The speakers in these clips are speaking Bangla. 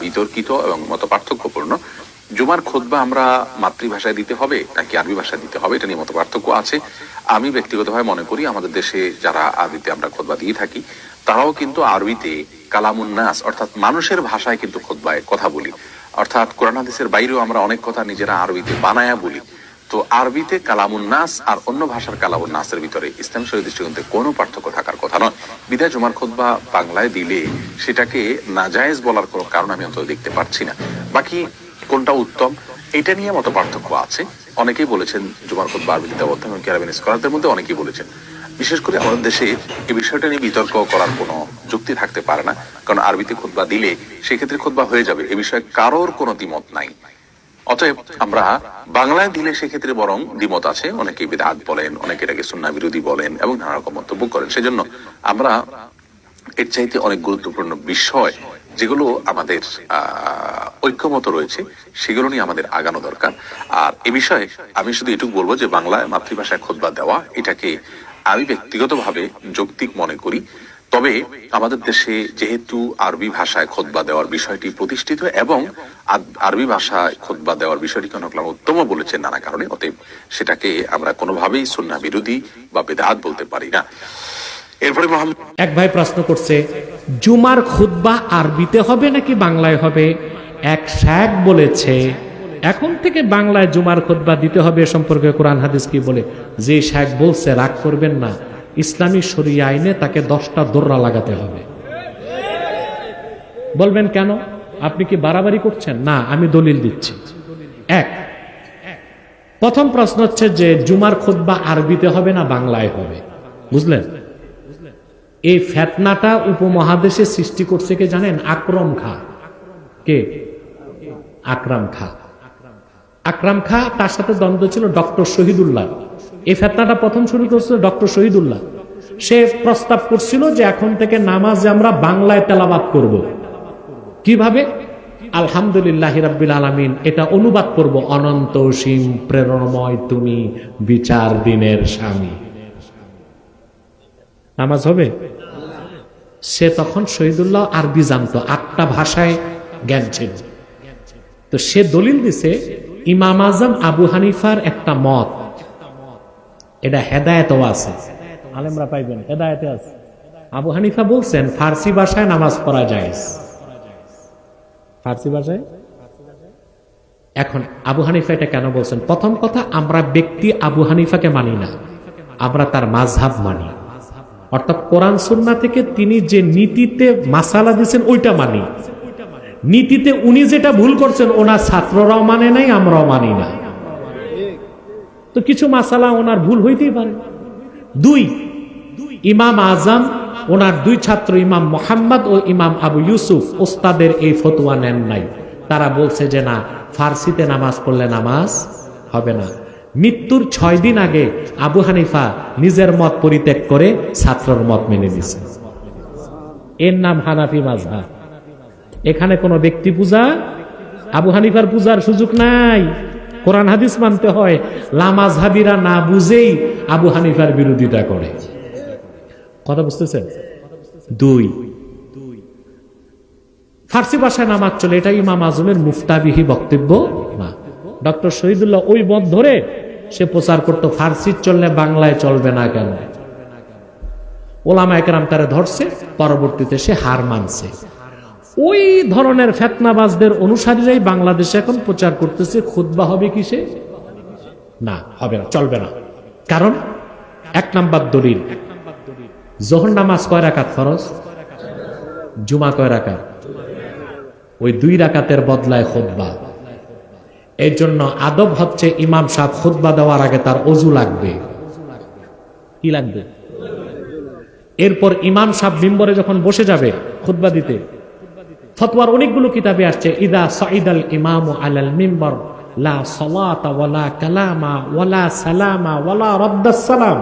বিতর্কিত এবং মত পার্থক্যপূর্ণ জুমার খোদবা আমরা মাতৃভাষায় দিতে হবে, নাকি আরবি ভাষায় দিতে হবে, এটা নিয়ে মত পার্থক্য আছে। আমি ব্যক্তিগতভাবে মনে করি, আমাদের দেশে যারা আরবিতে আমরা খোদবা দিয়ে থাকি, তারাও কিন্তু আরবিতে কালামুন্নাস, অর্থাৎ মানুষের ভাষায় কিন্তু খোদবায় কথা বলি। অর্থাৎ কোরআন হাদিসের বাইরেও আমরা অনেক কথা নিজেরা আরবিতে বানায়া বলি। তো আরবিতে কালামুন্নাস আর অন্য ভাষার কালামুন্নাসের ভিতরে ইসলাম শরীর দৃষ্টিকোণ থেকে কোনো পার্থক্য থাকার কথা নয়। বিদায় জুমার খোদবা বাংলায় দিলে সেটাকে নাজায়েজ বলার কোনো কারণ আমি অন্তত দেখতে পারছি না। বাকি কোনটা উত্তম, এটা নিয়ে মতো পার্থক্য আছে। অনেকেই বলেছেন জুমার খোদবা আরবিতে দেওয়া এবং ক্যারাবিন স্কলারদের মধ্যে অনেকেই বলেছেন। বিশেষ করে আমাদের দেশে এই বিষয়টা নিয়ে বিতর্ক করার কোনো যুক্তি থাকতে পারে না, কারণ আরবিতে খুতবা দিলে সেক্ষেত্রে খুতবা হয়ে যাবে। এ বিষয়ে কারোর কোনো দ্বিমত নাই। অতএব আমরা বাংলায় দিলে সেক্ষেত্রে বরং দ্বিমত আছে। অনেকে বিদাত বলেন, অনেকে এটাকে সুন্না বিরোধী বলেন এবং নানা রকম মন্তব্য করেন। সেজন্য আমরা এর চাইতে অনেক গুরুত্বপূর্ণ বিষয় যেগুলো আমাদের ঐক্যমত রয়েছে, সেগুলো নিয়ে আমাদের আগানো দরকার। আর এ বিষয়ে আমি শুধু এটুকু বলব যে বাংলায় মাতৃভাষায় খোদবা দেওয়া, এটাকে আমি ব্যক্তিগতভাবে যৌক্তিক মনে করি। তবে আমাদের দেশে যেহেতু আরবি ভাষায় খোদবা দেওয়ার বিষয়টি প্রতিষ্ঠিত এবং আরবি ভাষায় খোদবা দেওয়ার বিষয়টি কেন উত্তম বলেছেন নানা কারণে, অতএব সেটাকে আমরা কোনোভাবেই সুন্না বিরোধী বা বেদাত বলতে পারি না। এরপরে এক ভাই প্রশ্ন করছে, জুমার খুতবা আরবিতে হবে নাকি বাংলায় হবে? এক শেখ বলেছে, এখন থেকে বাংলায় জুমার খুতবা দিতে হবে সম্পর্কে কোরআন হাদিস কি বলে? যে শেখ বলছে, রাগ করবেন না। ইসলামী শরিয়া আইনে তাকে দশটা দোররা লাগাতে হবে। বলবেন কেন? আপনি কি বাড়াবাড়ি করছেন? না, আমি দলিল দিচ্ছি। এক, প্রথম প্রশ্ন হচ্ছে যে জুমার খুতবা আরবিতে হবে না বাংলায় হবে? বুঝলেন? এই ফেতনাটা উপমহাদেশে সৃষ্টি করছে কে জানেন? আকরম খা। কে? আকরাম খা। আকরাম খা, তার সাথে দ্বন্দ্ব ছিল ডক্টর শহীদুল্লাহ। এই ফেতনাটা প্রথম শুরু করছিল ডক্টর শহীদুল্লাহ। সে প্রস্তাব করছিল যে এখন থেকে নামাজ আমরা বাংলায় তেলাবাদ করব। কীভাবে? আলহামদুলিল্লাহ রাব্বিল আলামিন, এটা অনুবাদ করব, অনন্ত সীম প্রেরণময় তুমি বিচার দিনের স্বামী। নামাজ হবে? সে তখন শহীদুল্লাহ আরবি জানতো, আটটা ভাষায় জ্ঞান ছিল। তো সে দলিল দিছে, ইমাম আজম আবু হানিফার একটা মত এটা হেদায়তও আছে। আলেমরা পাইবেন হেদায়তে আছে। আবু হানিফা বলছেন ফার্সি ভাষায় নামাজ পড়া যায় ফার্সি ভাষায়? এখন আবু হানিফা এটা কেন বলছেন? প্রথম কথা আমরা ব্যক্তি আবু হানিফাকে মানি না। আমরা তার মাঝহাব মানি। অর্থাৎ কোরআন সুন্না থেকে তিনি যে নীতিতে মাসালা দিয়েছেন ওইটা মানি। নীতিতে উনি যেটা ভুল করছেন ওনার ছাত্ররাও মানে নাই আমরাও মানি না। তো কিছু মাসালা ওনার ভুল হইতেই পারে। দুই, ইমাম আজম, ওনার দুই ছাত্র ইমাম মোহাম্মদ ও ইমাম আবু ইউসুফ ওস্তাদের এই ফতোয়া নেন নাই। তারা বলছে যে না, ফার্সিতে নামাজ পড়লে নামাজ হবে না। মৃত্যুর ছয় দিন আগে আবু হানিফা নিজের মত পরিত্যাগ করে ছাত্রর মত মেনে নিছে। এর নাম হানাফি মাজহা এখানে কোনো ব্যক্তি পূজা, আবু হানিফার পূজার সুযোগ নাই। কোরআন হাদিস মানতে হয় লামাজহাবিরা না বুঝেই আবু হানিফার বিরোধিতা করে। কথা বুঝতেছেন? দুই। ফার্সি ভাষায় নামাজ চলে, এটা ইমাম আজমের মুফতাবিহি বক্তব্য না। ডক্টর শহীদুল্লাহ ওই মত ধরে সে প্রচার করতো, ফার্সি চললে বাংলায় চলবে না কেন? ওলামা একরাম তারা ধরছে, পরবর্তীতে সে হার মানছে। ওই ধরনের ফেতনাবাজদের অনুসারীরাই বাংলাদেশে এখন প্রচার করতেছে, খুতবা হবে কিসে? না, হবে না, চলবে না। কারণ এক নাম্বার দলিল, জোহর নামাজ কয় রাকাত ফরজ? জুমা কয় রাখাত ওই দুই রাকাতের বদলায় খুতবা। এর জন্য আদব হচ্ছে ইমাম সাহেব খুতবা দেওয়ার আগে তার অজু লাগবে। কি লাগবে? এরপর ইমাম সাহেব মিম্বরে যখন বসে যাবে খুতবা দিতে ফতোয়ার অনেকগুলো কিতাবে আসছে, ইদা সাইদাল ইমাম আলাল মিম্বর, লা সালাতা ওয়ালা কালামা ওয়ালা সালামা ওয়ালা রদ্দাস সালাম।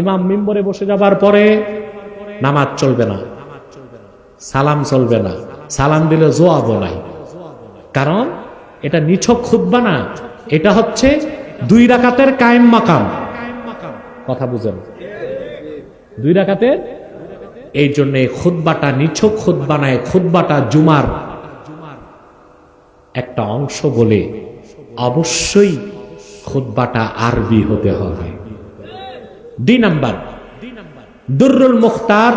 ইমাম মিম্বরে বসে যাবার পরে নামাজ চলবে না, সালাম চলবে না, সালাম দিলে জোয়াবো নাই। কারণ এটা নিছক খুতবা না, এটা হচ্ছে দুই রাকাতের কায়েম মাকাম। কথা বুঝেন? দুই রাকাতের এই জন্য খুদ্বাটা নিছক খুদ্বা নাই খুদ্বাটা জুমার একটা অংশ বলে অবশ্যই খুদ্বাটা আরবি হতে হবে। দুই নাম্বার, দুর্রুল মুখতার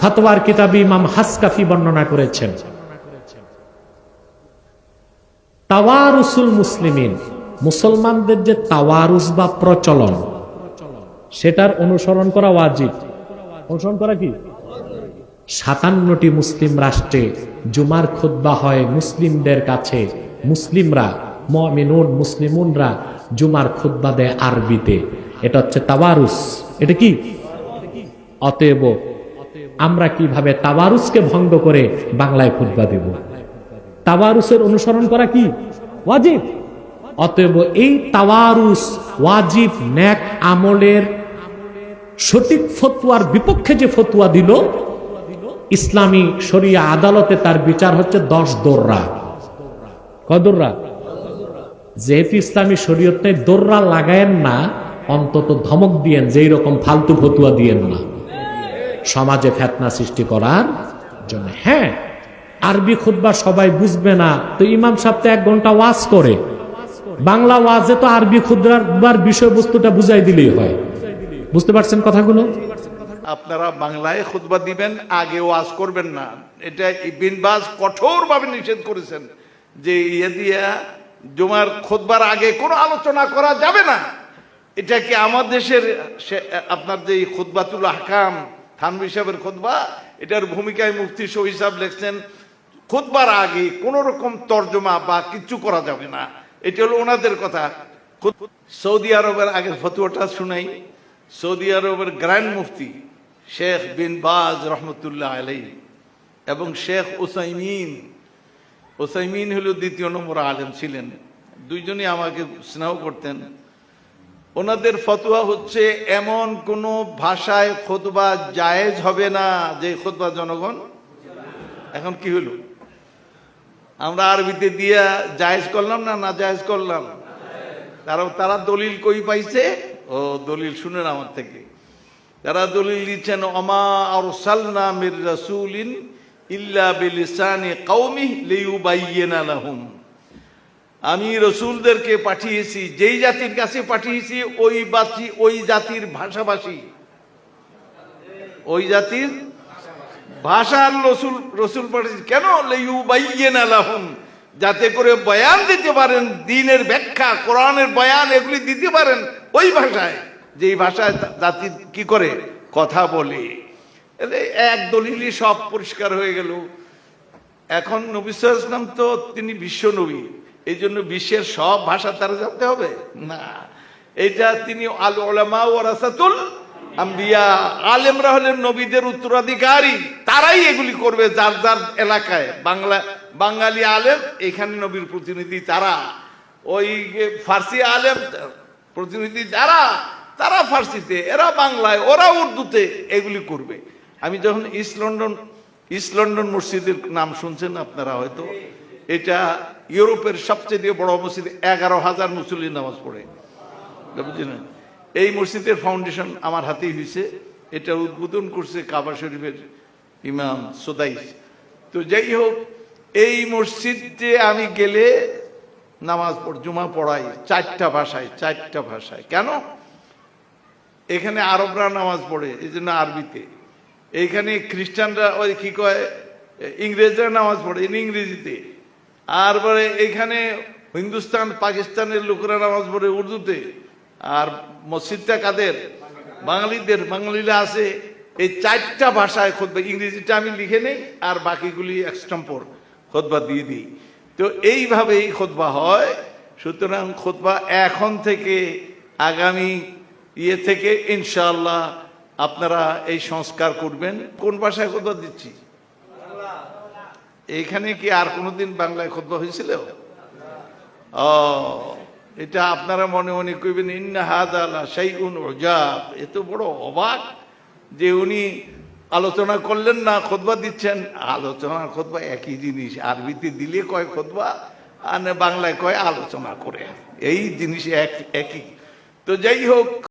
ফতোয়ার কিতাব ইমাম হাসকাফি বর্ণনা করেছেন। তাওয়ারুসুল মুসলিমিন, মুসলমানদের যে তাওয়ারুস বা প্রচলন, সেটার অনুসরণ করা ওয়াজিব। অনুসরণ করা কি? সাতান্নটি মুসলিম রাষ্ট্রে জুমার খুদ্া হয় মুসলিমদের কাছে। মুসলিমরা, মমিনুন, মুসলিমুনরা জুমার খুদ্া দেয় আরবিতে। এটা হচ্ছে তাওয়ারুস। এটা কি? অতএব আমরা কীভাবে তাওয়ারুসকে ভঙ্গ করে বাংলায় খুদ্া দেব? তাওয়ারুসের অনুসরণ করা কি? ওয়াজিব। অতএব এই তাওয়ারুস ওয়াজিব ন্যাক আমলের সঠিক ফতুয়ার বিপক্ষে যে ফতুয়া দিল ইসলামী শরিয়া আদালতে তার বিচার হচ্ছে দশ দোররা। কদররা যেহেতু ইসলামী শরীয়তে দোররা লাগায়েন না, অন্তত ধমক দিয়েন, যেই রকম ফালতু ফতুয়া দিয়েন না। সমাজে ফেতনা সৃষ্টি করার জন্য। হ্যাঁ আরবি খুতবা সবাই বুঝবে না, তো ইমাম সাহেব এক ঘণ্টা ওয়াজ করে। বাংলা ওয়াজে তো আরবি খুদ্বার বিষয়বস্তুটা বুঝাই দিলেই হয়। বুঝতে পারছেন কথাগুলো? আপনারা বাংলায় খুতবা দিবেন, আগে ওয়াজ করবেন না। এটা বিন বাজ কঠোরভাবে নিষেধ করেছেন যে ইয়ে দিয়া জুমার খুতবার আগে কোনো আলোচনা করা যাবে না। এটা কি আমার দেশের আপনার যে খুতবাতুল হাকাম থানবি সাহেবের খুতবা, এটার ভূমিকায় মুফতি শহীদ সাহেব লিখছেন, খুতবার আগে কোন রকম তর্জমা বা কিচ্ছু করা যাবে না। এটা হলো ওনাদের কথা। সৌদি আরবের আগের ফতুয়াটা শুনাই। সৌদি আরবের গ্র্যান্ড মুফতি শেখ বিন বাজ রহমতুল্লাহ আলাই এবং শেখ ওসাইমিন ওসাইমিন হলো দ্বিতীয় নম্বর আলেম ছিলেন। দুইজনই আমাকে স্নেহ করতেন। ওনাদের ফতোয়া হচ্ছে, এমন কোন ভাষায় খোদবা জায়েজ হবে না যে খোদবা জনগণ এখন কি হলো? আমরা আরবিতে দিয়া জায়েজ করলাম না না জায়েজ করলাম? তারা তারা দলিল কই পাইছে? ও দলিল শুনেন আমার থেকে। যারা দলিল দিচ্ছেন অমা আর সালনা মির রাসূলিন ইল্লা বিলিসানি কওমি লিয়ুবাইয়িনা লাহুম। আমি রসুলদেরকে পাঠিয়েছি, যেই জাতির কাছে পাঠিয়েছি, ওই বাসি ওই জাতির ভাষাভাষী। ওই জাতির ভাষার রসুল রসুল পাঠিয়েছি। কেন? লিয়ুবাইয়িনা লাহুম। যাতে করে বয়ান দিতে পারেন, দিনের ব্যাখ্যা, কোরআনের বয়ান এগুলি দিতে পারেন। ওই ভাষায়, যেই ভাষায় জাতি কি করে? কথা বলে। এক দলিলই সব পরিষ্কার হয়ে গেল। এখন নবী ওয়াসাল্লাম তো তিনি বিশ্ব নবী। এই জন্য বিশ্বের সব ভাষা তারা জানতে হবে? না। এটা তিনি আল ওলামা ও রাসাতুল আম্বিয়া। আলেমরা হলেন নবীদের উত্তরাধিকারী। তারাই এগুলি করবে যার যার এলাকায়। বাংলা, বাঙালি আলেম, এখানে নবীর প্রতিনিধি তারা। ওই যে ফার্সি আলেম প্রতিনিধি যারা, তারা ফার্সিতে, এরা বাংলায়, ওরা উর্দুতে এগুলি করবে। আমি যখন ইস্ট লন্ডন ইস্ট লন্ডন মসজিদের নাম শুনছেন আপনারা হয়তো, এটা ইউরোপের সবচেয়ে বড় মসজিদ, এগারো হাজার মুসল্লি নামাজ পড়ে। বুঝলেন এই মসজিদের ফাউন্ডেশন আমার হাতেই হয়েছে এটা উদ্বোধন করছে কাবা শরীফের ইমাম সোদাইস। তো যাই হোক, এই মসজিদে আমি গেলে নামাজ পড়, জুমা পড়াই, চারটা ভাষায় চারটা ভাষায়। কেন? এখানে আরবরা নামাজ পড়ে, এই জন্য আরবিতে। এইখানে খ্রিস্টানরা ওই কি কয়, ইংরেজরা নামাজ পড়ে ইংরেজিতে। আর পরে এইখানে হিন্দুস্তান, পাকিস্তানের লোকেরা নামাজ পড়ে উর্দুতে। আর মসজিদটা কাদের? বাঙালিদের, বাঙালিরা আছে। এই চারটা ভাষায় খোদবা, ইংরেজিটা আমি লিখে নেই, আর বাকিগুলি এক্সটম্পর খোদবা দিয়ে দিই। তো এইভাবেই খোদবা হয়। সুতরাং খোদবা এখন থেকে, আগামী ইয়ে থেকে ইনশাআল্লাহ আপনারা এই সংস্কার করবেন। কোন ভাষায় খোদবা দিচ্ছি? এইখানে কি আর কোনোদিন বাংলায় খোদবা হয়েছিল? ও, এটা আপনারা মনে মনে কইবেন, ইন্না হাদালা সেই উন ওজাব এ বড় অবাক যে উনি আলোচনা করলেন না, খোদবা দিচ্ছেন। আলোচনা, খোদবা একই জিনিস। আরবিতে দিলে কয় খোদবা, আর বাংলায় কয় আলোচনা করে। এই জিনিস এক, একই। তো যাই হোক